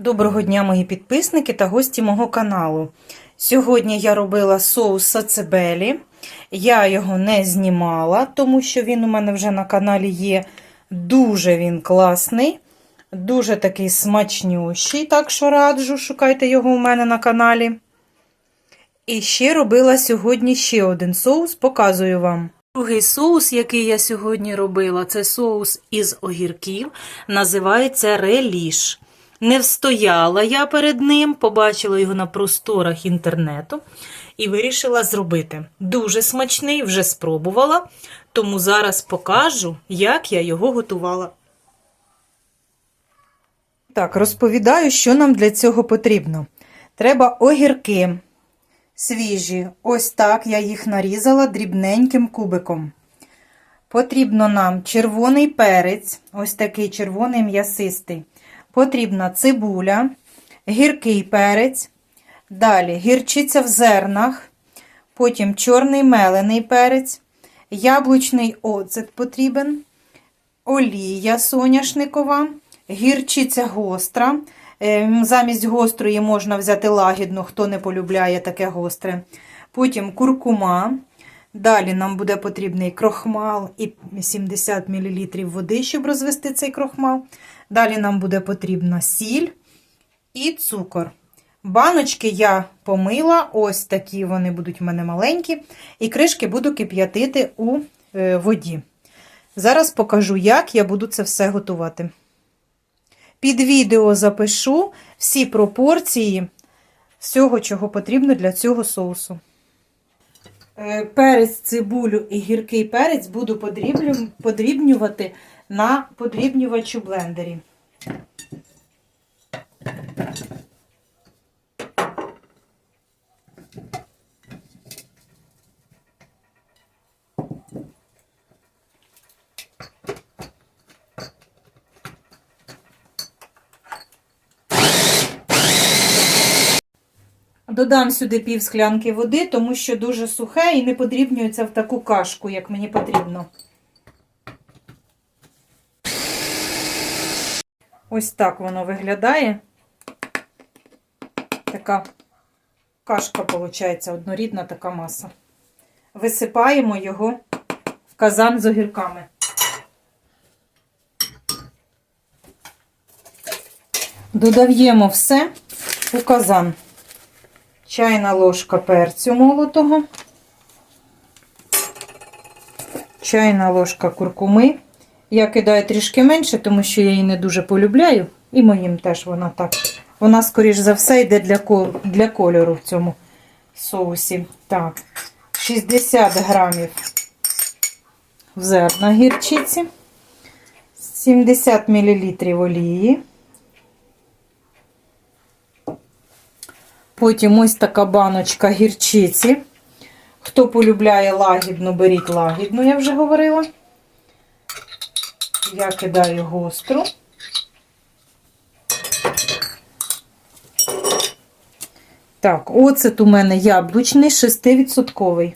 Доброго дня, мої підписники та гості мого каналу. Сьогодні я робила соус сацебелі. Я його не знімала, тому що він у мене вже на каналі є. Дуже він класний, дуже такий смачнющий, так що раджу, шукайте його у мене на каналі. І ще робила сьогодні ще один соус, показую вам. Другий соус, який я сьогодні робила, це соус із огірків, називається реліш. Не встояла я перед ним, побачила його на просторах інтернету і вирішила зробити. Дуже смачний, вже спробувала, тому зараз покажу, як я його готувала. Так, розповідаю, що нам для цього потрібно. Треба огірки свіжі. Ось так я їх нарізала дрібненьким кубиком. Потрібно нам червоний перець, ось такий червоний м'ясистий. Потрібна цибуля, гіркий перець, далі гірчиця в зернах, потім чорний мелений перець, яблучний оцет потрібен, олія соняшникова, гірчиця гостра. Е, Замість гострої можна взяти лагідну, хто не полюбляє таке гостре. Потім куркума. Далі нам буде потрібний крохмал і 70 мл води, щоб розвести цей крохмал. Далі нам буде потрібна сіль і цукор. Баночки я помила, ось такі вони будуть в мене маленькі, і кришки буду кип'ятити у е, воді. Зараз покажу, як я буду це все готувати. Під відео запишу всі пропорції всього, чого потрібно для цього соусу. Е, Перець, цибулю і гіркий перець буду подрібнювати на подрібнювачу блендері. Додам сюди пів склянки води, тому що дуже сухе і не подрібнюється в таку кашку, як мені потрібно. Ось так воно виглядає. Така кашка, виходить, однорідна така маса. Висипаємо його в казан з огірками. Додаємо все у казан. Чайна ложка перцю молотого, чайна ложка куркуми. Я кидаю трішки менше, тому що я її не дуже полюбляю. І моїм теж вона так. Вона, скоріш за все, йде для, кольору в цьому соусі. Так, 60 грамів зерна гірчиці, 70 мл олії. Потім ось така баночка гірчиці. Хто полюбляє лагідну, беріть лагідну, я вже говорила. Я кидаю гостру. Так, оцет у мене яблучний 6%.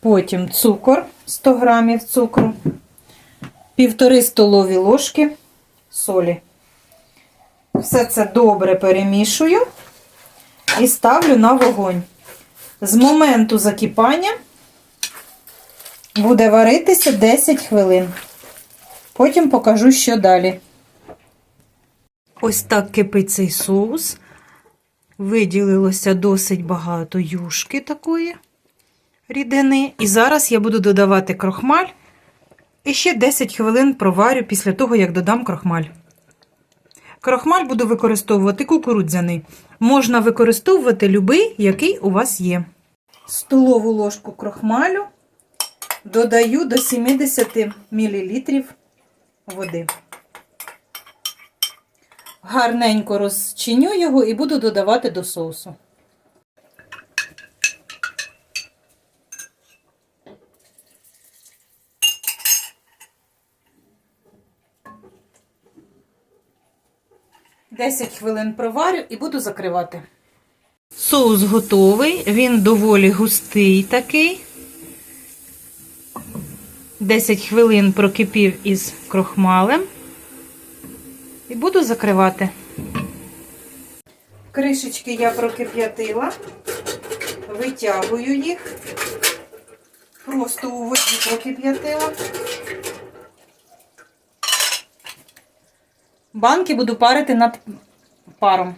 Потім цукор 100 грамів цукру, півтори столові ложки солі. Все це добре перемішую і ставлю на вогонь. З моменту закипання буде варитися 10 хвилин. Потім покажу, що далі. Ось так кипить цей соус. Виділилося досить багато юшки такої рідини. І зараз я буду додавати крохмаль. І ще 10 хвилин проварю після того, як додам крохмаль. Крохмаль буду використовувати кукурудзяний. Можна використовувати любий, який у вас є. Столову ложку крохмалю додаю до 70 мл води. Гарненько розчиню його і буду додавати до соусу. Десять хвилин проварю і буду закривати. Соус готовий, він доволі густий такий. 10 хвилин прокипів із крохмалем. І буду закривати. Кришечки я прокип'ятила, витягую їх, просто у воді прокип'ятила. Банки буду парити над паром.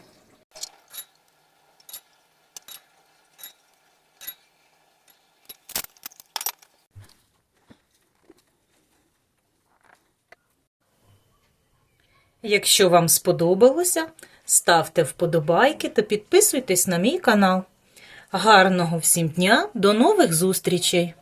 Якщо вам сподобалося, ставте вподобайки та підписуйтесь на мій канал. Гарного всім дня, до нових зустрічей!